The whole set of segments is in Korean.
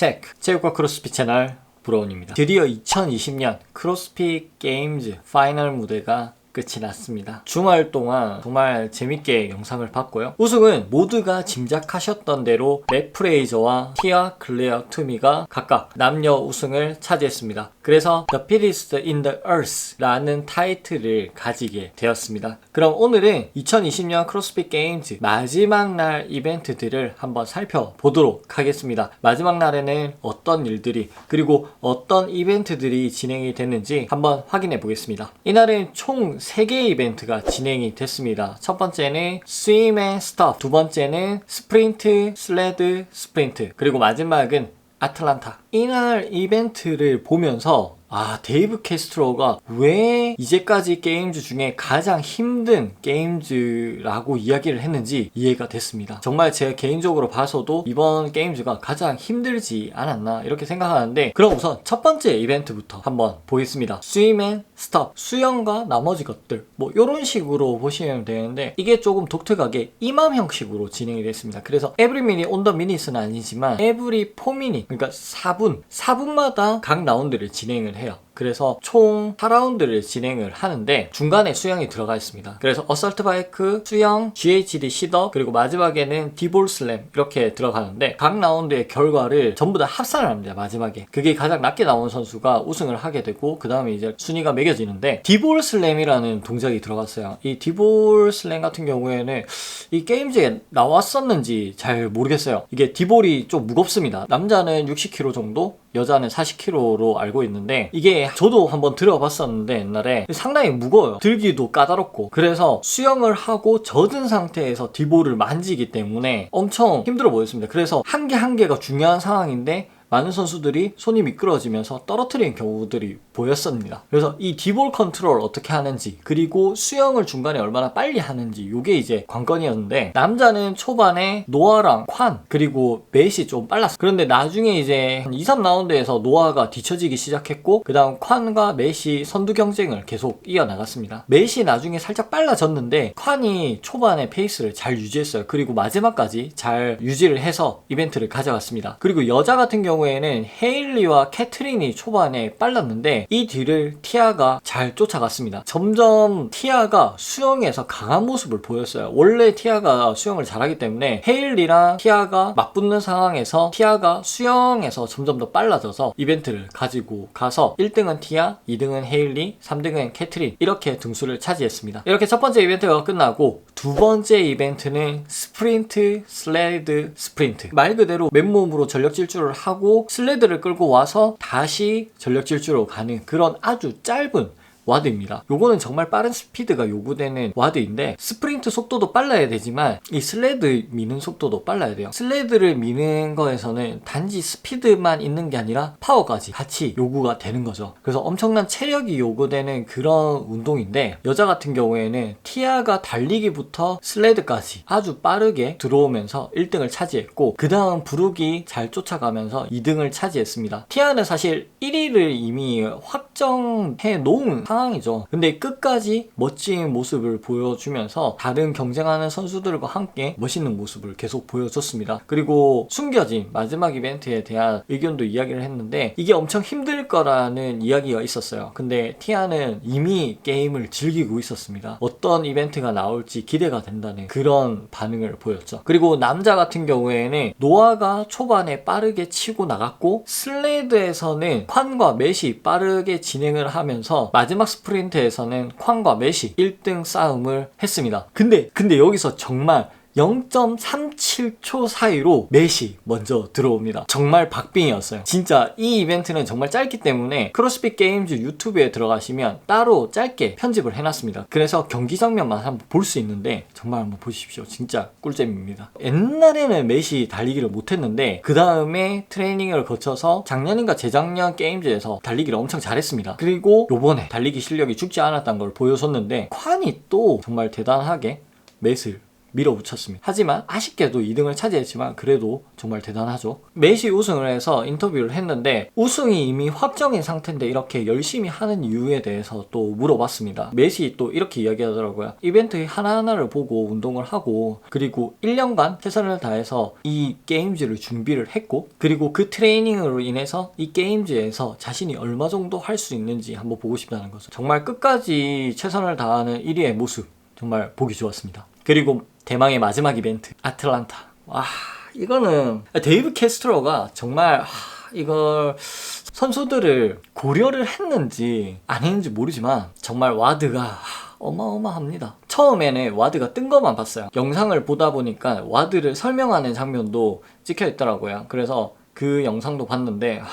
체크 체육과 크로스핏 채널 브로운입니다. 드디어 2020년 크로스핏 게임즈 파이널 무대가 끝이 났습니다. 주말 동안 정말 재밌게 영상을 봤고요. 우승은 모두가 짐작하셨던 대로 맷 프레이저와 티아 클레어 투미가 각각 남녀 우승을 차지했습니다. 그래서 The Fittest in the Earth 라는 타이틀을 가지게 되었습니다. 그럼 오늘은 2020년 크로스핏 게임즈 마지막 날 이벤트들을 한번 살펴보도록 하겠습니다. 마지막 날에는 어떤 일들이 그리고 어떤 이벤트들이 진행이 됐는지 한번 확인해 보겠습니다. 이날은 총 3개의 이벤트가 진행이 됐습니다. 첫 번째는 Swim and Stuff, 두 번째는 스프린트, 슬레드, 스프린트, 그리고 마지막은 아틀란타. 이날 이벤트를 보면서 아, 데이브 캐스트로가 왜 이제까지 게임즈 중에 가장 힘든 게임즈라고 이야기를 했는지 이해가 됐습니다. 정말 제가 개인적으로 봐서도 이번 게임즈가 가장 힘들지 않았나 이렇게 생각하는데 그럼 우선 첫 번째 이벤트부터 한번 보겠습니다. 스위맨 스톱 수영과 나머지 것들 뭐 이런 식으로 보시면 되는데 이게 조금 독특하게 이맘 형식으로 진행이 됐습니다. 그래서 에브리 미니 온더 미니스는 아니지만 에브리 포 미니 그러니까 4분 4분마다 각 라운드를 진행을 해요. 그래서 총 4라운드를 진행을 하는데 중간에 수영이 들어가 있습니다. 그래서 어설트 바이크, 수영, GHD 시더 그리고 마지막에는 디볼 슬램 이렇게 들어가는데 각 라운드의 결과를 전부 다 합산을 합니다. 마지막에 그게 가장 낮게 나온 선수가 우승을 하게 되고 그 다음에 이제 순위가 매겨지는데 디볼 슬램이라는 동작이 들어갔어요. 이 디볼 슬램 같은 경우에는 이 게임즈에 나왔었는지 잘 모르겠어요. 이게 디볼이 좀 무겁습니다. 남자는 60kg 정도, 여자는 40kg로 알고 있는데 이게 저도 한번 들어봤었는데 옛날에 상당히 무거워요. 들기도 까다롭고 그래서 수영을 하고 젖은 상태에서 디볼을 만지기 때문에 엄청 힘들어 보였습니다. 그래서 한 개한 개가 중요한 상황인데 많은 선수들이 손이 미끄러지면서 떨어뜨리는 경우들이 보였습니다. 그래서 이 디볼 컨트롤 어떻게 하는지 그리고 수영을 중간에 얼마나 빨리 하는지 이게 이제 관건이었는데 남자는 초반에 노아랑 관 그리고 맷이 좀 빨랐어. 그런데 나중에 이제 한 2, 3라운드에서 노아가 뒤처지기 시작했고 그 다음 관과 맷이 선두 경쟁을 계속 이어나갔습니다. 맷이 나중에 살짝 빨라졌는데 관이 초반에 페이스를 잘 유지했어요. 그리고 마지막까지 잘 유지를 해서 이벤트를 가져갔습니다. 그리고 여자 같은 경우 경우에는 헤일리와 캐트린이 초반에 빨랐는데 이 뒤를 티아가 잘 쫓아갔습니다. 점점 티아가 수영에서 강한 모습을 보였어요. 원래 티아가 수영을 잘하기 때문에 헤일리랑 티아가 맞붙는 상황에서 티아가 수영에서 점점 더 빨라져서 이벤트를 가지고 가서 1등은 티아, 2등은 헤일리, 3등은 캐트린 이렇게 등수를 차지했습니다. 이렇게 첫 번째 이벤트가 끝나고 두 번째 이벤트는 스프린트, 슬레드, 스프린트 말 그대로 맨몸으로 전력 질주를 하고 슬레드를 끌고 와서 다시 전력 질주로 가는 그런 아주 짧은 와드입니다. 요거는 정말 빠른 스피드가 요구되는 와드인데 스프린트 속도도 빨라야 되지만 이 슬레드 미는 속도도 빨라야 돼요. 슬레드를 미는 거에서는 단지 스피드만 있는 게 아니라 파워까지 같이 요구가 되는 거죠. 그래서 엄청난 체력이 요구되는 그런 운동인데 여자 같은 경우에는 티아가 달리기부터 슬레드까지 아주 빠르게 들어오면서 1등을 차지했고 그 다음 부룩이 잘 쫓아가면서 2등을 차지했습니다. 티아는 사실 1위를 이미 확정해 놓은 상황이죠. 근데 끝까지 멋진 모습을 보여주면서 다른 경쟁하는 선수들과 함께 멋있는 모습을 계속 보여줬습니다. 그리고 숨겨진 마지막 이벤트에 대한 의견도 이야기를 했는데 이게 엄청 힘들 거라는 이야기가 있었어요. 근데 티아는 이미 게임을 즐기고 있었습니다. 어떤 이벤트가 나올지 기대가 된다는 그런 반응을 보였죠. 그리고 남자 같은 경우에는 노아가 초반에 빠르게 치고 나갔고 슬레이드에서는 콴과 맷이 빠르게 진행을 하면서 마지막 마지막 스프린트에서는 쾅과 메시 1등 싸움을 했습니다. 근데 근데 여기서 정말 0.37초 사이로 맷이 먼저 들어옵니다. 정말 박빙이었어요. 진짜 이 이벤트는 정말 짧기 때문에 크로스핏 게임즈 유튜브에 들어가시면 따로 짧게 편집을 해놨습니다. 그래서 경기 장면만 한번 볼 수 있는데 정말 한번 보십시오. 진짜 꿀잼입니다. 옛날에는 맷이 달리기를 못했는데 그 다음에 트레이닝을 거쳐서 작년인가 재작년 게임즈에서 달리기를 엄청 잘했습니다. 그리고 요번에 달리기 실력이 죽지 않았다는 걸 보여줬는데 콴이 또 정말 대단하게 맷을 밀어붙였습니다. 하지만 아쉽게도 2등을 차지했지만 그래도 정말 대단하죠. 메시 우승을 해서 인터뷰를 했는데 우승이 이미 확정인 상태인데 이렇게 열심히 하는 이유에 대해서 또 물어봤습니다. 메시 또 이렇게 이야기하더라고요. 이벤트 하나하나를 보고 운동을 하고 그리고 1년간 최선을 다해서 이 게임즈를 준비를 했고 그리고 그 트레이닝으로 인해서 이 게임즈에서 자신이 얼마 정도 할 수 있는지 한번 보고 싶다는 거죠. 정말 끝까지 최선을 다하는 1위의 모습 정말 보기 좋았습니다. 그리고 대망의 마지막 이벤트 아틀란타. 와 이거는 데이브 캐스트로가 정말 하, 이걸 선수들을 고려를 했는지 안 했는지 모르지만 정말 와드가 하, 어마어마합니다. 처음에는 와드가 뜬 것만 봤어요. 영상을 보다 보니까 와드를 설명하는 장면도 찍혀 있더라고요. 그래서 그 영상도 봤는데 하,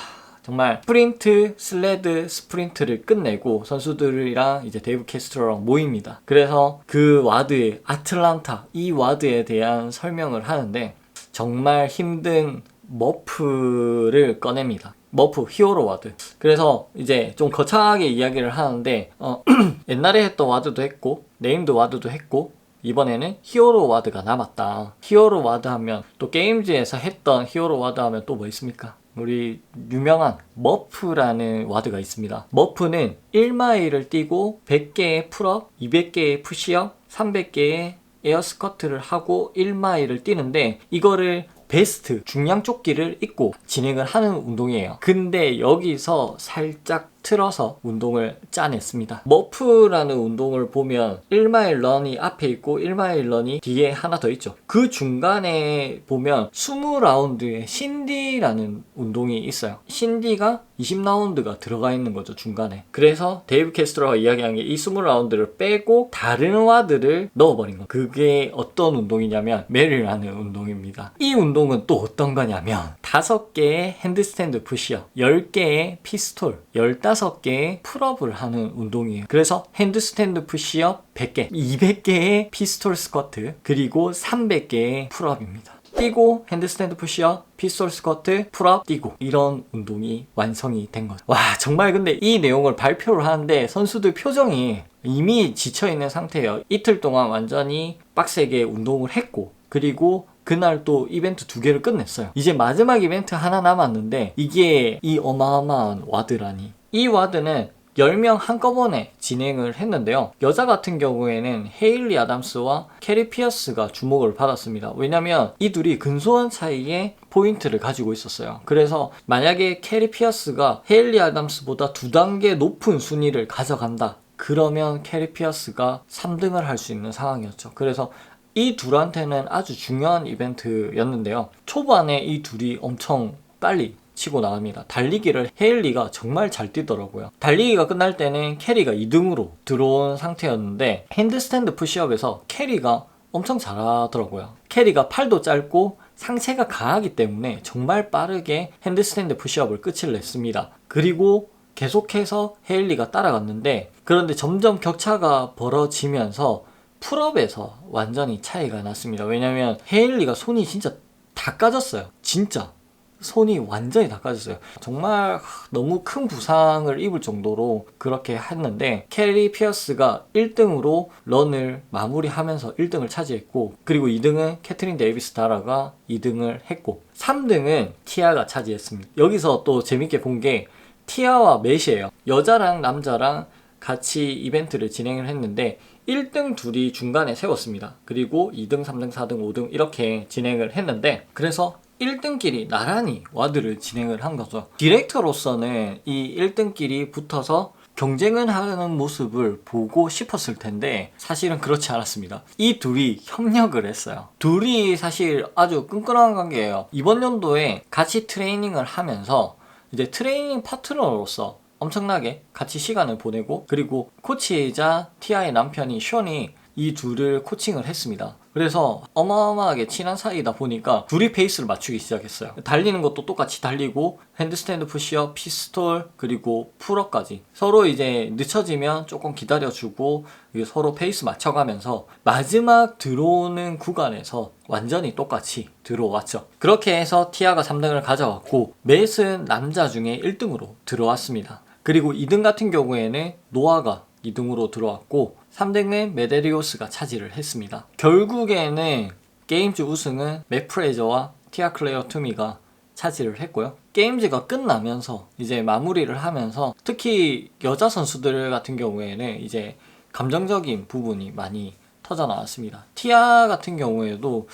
정말 스프린트, 슬레드, 스프린트를 끝내고 선수들이랑 이제 데이브 캐스트로랑 모입니다. 그래서 그 와드, 아틀란타, 이 와드에 대한 설명을 하는데 정말 힘든 머프를 꺼냅니다. 머프 히어로 와드. 그래서 이제 좀 거창하게 이야기를 하는데 어, 옛날에 했던 와드도 했고 네임드 와드도 했고 이번에는 히어로 와드가 남았다. 히어로 와드 하면 또 게임즈에서 했던 히어로 와드 하면 또 뭐 있습니까? 우리 유명한 머프라는 와드가 있습니다. 머프는 1마일을 뛰고 100개의 풀업, 200개의 푸시업, 300개의 에어스커트를 하고 1마일을 뛰는데 이거를 베스트 중량 조끼를 입고 진행을 하는 운동이에요. 근데 여기서 살짝 틀어서 운동을 짜냈습니다. 머프라는 운동을 보면 1마일 런이 앞에 있고 1마일 런이 뒤에 하나 더 있죠. 그 중간에 보면 20라운드의 신디라는 운동이 있어요. 신디가 20라운드가 들어가 있는 거죠, 중간에. 그래서 데이브 캐스트로가 이야기한 게 이 20라운드를 빼고 다른 와드를 넣어버린 거예요. 그게 어떤 운동이냐면 메리라는 운동입니다. 이 운동은 또 어떤 거냐면 5개의 핸드스탠드 푸시업, 10개의 피스톨, 15개의 풀업을 하는 운동이에요. 그래서 핸드스탠드 푸시업 100개, 200개의 피스톨 스쿼트, 그리고 300개의 풀업입니다. 뛰고 핸드스탠드 푸시업, 피스톨 스쿼트, 풀업 뛰고 이런 운동이 완성이 된 거죠. 와 정말 근데 이 내용을 발표를 하는데 선수들 표정이 이미 지쳐 있는 상태예요. 이틀 동안 완전히 빡세게 운동을 했고 그리고 그날 또 이벤트 두 개를 끝냈어요. 이제 마지막 이벤트 하나 남았는데 이게 이 어마어마한 와드라니. 이 와드는 10명 한꺼번에 진행을 했는데요. 여자 같은 경우에는 헤일리 아담스와 캐리 피어스가 주목을 받았습니다. 왜냐면 이 둘이 근소한 차이에 포인트를 가지고 있었어요. 그래서 만약에 캐리 피어스가 헤일리 아담스보다 두 단계 높은 순위를 가져간다. 그러면 캐리 피어스가 3등을 할 수 있는 상황이었죠. 그래서 이 둘한테는 아주 중요한 이벤트였는데요. 초반에 이 둘이 엄청 빨리 치고 나갑니다. 달리기를 헤일리가 정말 잘 뛰더라고요. 달리기가 끝날 때는 캐리가 2등으로 들어온 상태였는데 핸드스탠드 푸시업에서 캐리가 엄청 잘하더라고요. 캐리가 팔도 짧고 상체가 강하기 때문에 정말 빠르게 핸드스탠드 푸시업을 끝을 냈습니다. 그리고 계속해서 헤일리가 따라갔는데 그런데 점점 격차가 벌어지면서 풀업에서 완전히 차이가 났습니다. 왜냐면 헤일리가 손이 진짜 다 까졌어요. 진짜. 손이 완전히 다 까졌어요. 정말 너무 큰 부상을 입을 정도로 그렇게 했는데 캐리 피어스가 1등으로 런을 마무리하면서 1등을 차지했고 그리고 2등은 캐트린 데이비스 다라가 2등을 했고 3등은 티아가 차지했습니다. 여기서 또 재밌게 본 게 티아와 맷이에요. 여자랑 남자랑 같이 이벤트를 진행을 했는데 1등 둘이 중간에 세웠습니다. 그리고 2등, 3등, 4등, 5등 이렇게 진행을 했는데 그래서 1등끼리 나란히 와드를 진행을 한 거죠. 디렉터로서는 이 1등끼리 붙어서 경쟁을 하는 모습을 보고 싶었을 텐데 사실은 그렇지 않았습니다. 이 둘이 협력을 했어요. 둘이 사실 아주 끈끈한 관계예요. 이번 연도에 같이 트레이닝을 하면서 이제 트레이닝 파트너로서 엄청나게 같이 시간을 보내고 그리고 코치이자 티아의 남편이 션이 이 둘을 코칭을 했습니다. 그래서 어마어마하게 친한 사이다 보니까 둘이 페이스를 맞추기 시작했어요. 달리는 것도 똑같이 달리고 핸드스탠드 푸시업, 피스톨 그리고 풀업까지 서로 이제 늦춰지면 조금 기다려주고 서로 페이스 맞춰가면서 마지막 들어오는 구간에서 완전히 똑같이 들어왔죠. 그렇게 해서 티아가 3등을 가져갔고 맷은 남자 중에 1등으로 들어왔습니다. 그리고 2등 같은 경우에는 노아가 2등으로 들어왔고 3등은 메데리오스가 차지를 했습니다. 결국에는 게임즈 우승은 맥프레저와 티아 클레어 투미가 차지를 했고요. 게임즈가 끝나면서 이제 마무리를 하면서 특히 여자 선수들 같은 경우에는 이제 감정적인 부분이 많이 터져 나왔습니다. 티아 같은 경우에도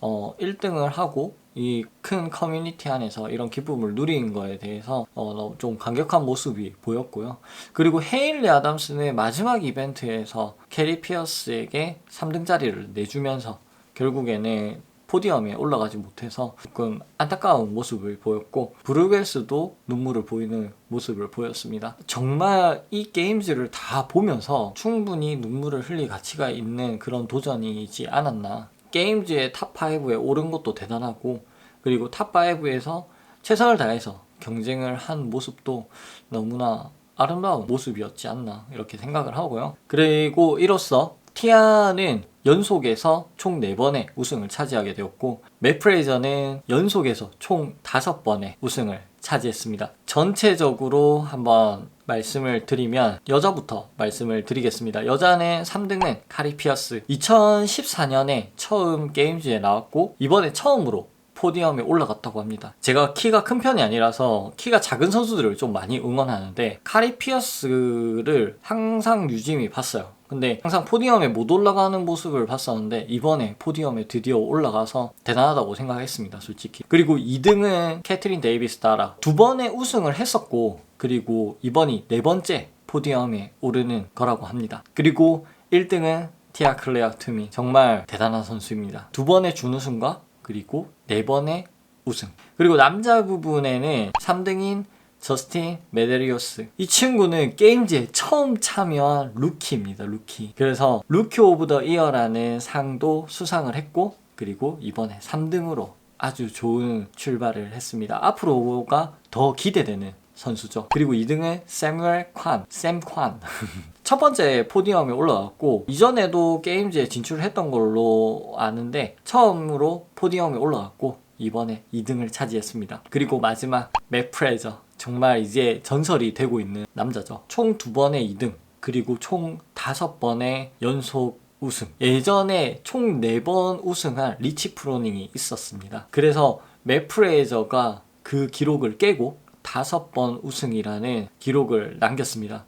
어 1등을 하고 이 큰 커뮤니티 안에서 이런 기쁨을 누리는 거에 대해서 어, 좀 감격한 모습이 보였고요. 그리고 헤일리 아담스는 마지막 이벤트에서 캐리 피어스에게 3등 자리를 내주면서 결국에는 포디엄에 올라가지 못해서 조금 안타까운 모습을 보였고 브루겔스도 눈물을 보이는 모습을 보였습니다. 정말 이 게임즈를 다 보면서 충분히 눈물을 흘릴 가치가 있는 그런 도전이지 않았나. 게임즈의 탑5에 오른 것도 대단하고 그리고 탑5에서 최선을 다해서 경쟁을 한 모습도 너무나 아름다운 모습이었지 않나 이렇게 생각을 하고요. 그리고 이로써 티아는 연속에서 총 4번의 우승을 차지하게 되었고 맥프레이저는 연속에서 총 5번의 우승을 차지했습니다. 전체적으로 한번 말씀을 드리면 여자부터 말씀을 드리겠습니다. 여자는 3등은 카리 피어스 2014년에 처음 게임즈에 나왔고 이번에 처음으로 포디엄에 올라갔다고 합니다. 제가 키가 큰 편이 아니라서 키가 작은 선수들을 좀 많이 응원하는데 카리 피어스를 항상 유심히 봤어요. 근데 항상 포디엄에 못 올라가는 모습을 봤었는데 이번에 포디엄에 드디어 올라가서 대단하다고 생각했습니다. 솔직히. 그리고 2등은 캐트린 데이비스 따라 두 번의 우승을 했었고 그리고 이번이 네 번째 포디엄에 오르는 거라고 합니다. 그리고 1등은 티아 클레아 투미 정말 대단한 선수입니다. 두 번의 준우승과 그리고 네 번의 우승. 그리고 남자 부분에는 3등인 저스틴 메데리오스. 이 친구는 게임즈에 처음 참여한 루키입니다. 루키. 그래서 루키 오브 더 이어라는 상도 수상을 했고 그리고 이번에 3등으로 아주 좋은 출발을 했습니다. 앞으로가 더 기대되는 선수죠. 그리고 2등은 세뮤얼 콴, 샘 콴. 첫 번째 포디엄에 올라갔고 이전에도 게임즈에 진출했던 걸로 아는데 처음으로 포디엄에 올라갔고 이번에 2등을 차지했습니다. 그리고 마지막 맥프레저 정말 이제 전설이 되고 있는 남자죠. 총 두 번의 2등 그리고 총 다섯 번의 연속 우승. 예전에 총 네 번 우승한 리치 프로닝이 있었습니다. 그래서 맥프레저가 그 기록을 깨고 다섯 번 우승이라는 기록을 남겼습니다.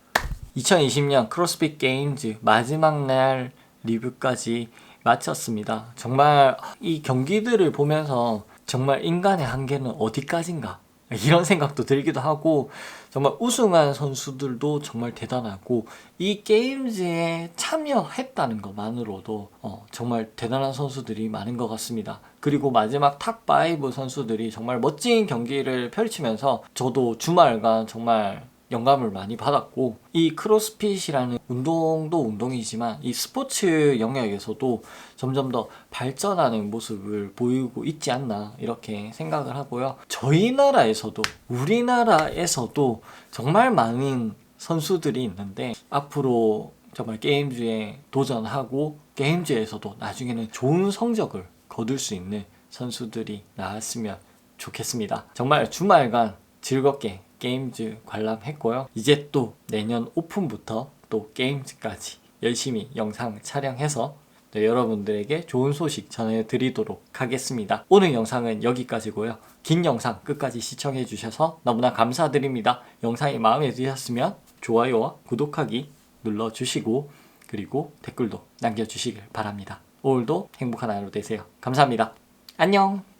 2020년 크로스핏 게임즈 마지막 날 리뷰까지 마쳤습니다. 정말 이 경기들을 보면서 정말 인간의 한계는 어디까지인가 이런 생각도 들기도 하고 정말 우승한 선수들도 정말 대단하고 이 게임즈에 참여했다는 것만으로도 어, 정말 대단한 선수들이 많은 것 같습니다. 그리고 마지막 탑5 선수들이 정말 멋진 경기를 펼치면서 저도 주말간 정말 영감을 많이 받았고 이 크로스핏이라는 운동도 운동이지만 이 스포츠 영역에서도 점점 더 발전하는 모습을 보이고 있지 않나 이렇게 생각을 하고요. 저희 나라에서도 우리나라에서도 정말 많은 선수들이 있는데 앞으로 정말 게임즈에 도전하고 게임즈에서도 나중에는 좋은 성적을 거둘 수 있는 선수들이 나왔으면 좋겠습니다. 정말 주말간 즐겁게 게임즈 관람했고요. 이제 또 내년 오픈부터 또 게임즈까지 열심히 영상 촬영해서 네, 여러분들에게 좋은 소식 전해드리도록 하겠습니다. 오늘 영상은 여기까지고요. 긴 영상 끝까지 시청해 주셔서 너무나 감사드립니다. 영상이 마음에 드셨으면 좋아요와 구독하기 눌러주시고 그리고 댓글도 남겨주시길 바랍니다. 오늘도 행복한 하루 되세요. 감사합니다. 안녕!